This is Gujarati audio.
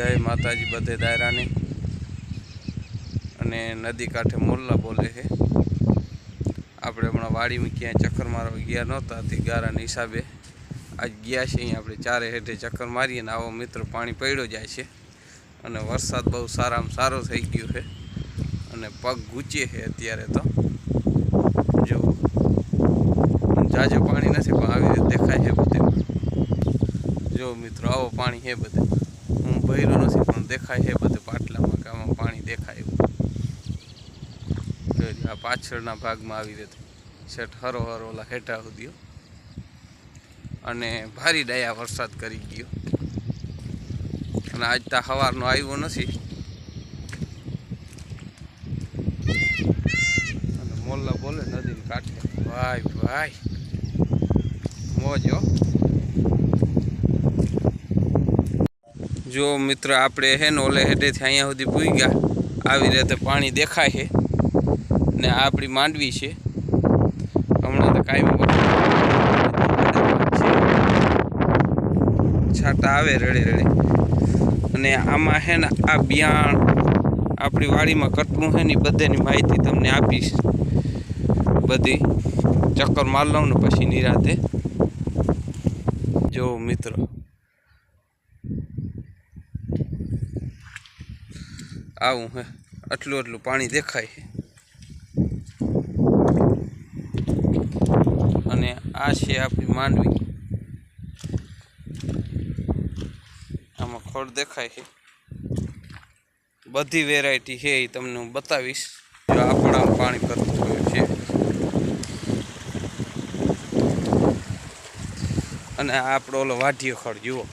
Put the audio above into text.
જય માતાજી બધે દાયરાને. અને નદી કાંઠે મોલ્લા બોલે છે. આપણે હમણાં વાડીમાં ક્યાંય ચક્કર મારવા ગયા નહોતા, તે ગારાના હિસાબે. આજ ગયા છે અહીંયા આપણે ચારે હેઠે ચક્કર મારીએ ને આવો મિત્ર પાણી પડ્યો જાય છે. અને વરસાદ બહુ સારામાં સારો થઈ ગયો છે. અને પગ ગૂંચે છે અત્યારે તો. જો, જાજો પાણી નથી, પણ આવી રીતે દેખાય છે બધે. જો મિત્રો, આવો પાણી છે બધે. ભર્યો નથી પણ દેખાય છે બધું પાટલામાં કામાં પાણી દેખાય એવું. આ પાછળના ભાગમાં આવી રીતે શેઠ હરો હરો ઓલા હેઠા સુધીઓ અને ભારી ડાયા વરસાદ કરી ગયો. અને આજ તો સવારનો આવ્યો નથી. અને મોલ્લા બોલે નદીને કાંઠે. ભાઈ ભાઈ, મોજ જો મિત્ર આપણે હે ને ઓલે હેઠેથી અહીંયા સુધી પૂઈ ગયા આવી રીતે પાણી દેખાય છે ને આપણી માંડવી છે. હમણાં તો કાંઈ છાટા આવે રડે રડે. અને આમાં હે ને આ બિયાણ, આપણી વાડીમાં કટલું છે ને બધાની માહિતી તમને આપીશ. બધી ચક્કર માર લઉં ને પછી નિરાતે. જો મિત્રો આવું હે. આટલું આટલું પાણી દેખાય અને આ છે આપણી માંડવી. આમાં ખોડ દેખાય છે બધી વેરાયટી છે એ તમને હું બતાવીશ. આપણા પાણી કરતું હોય છે. અને આપણો ઓલો વાઢીયો ખડ, જુઓ.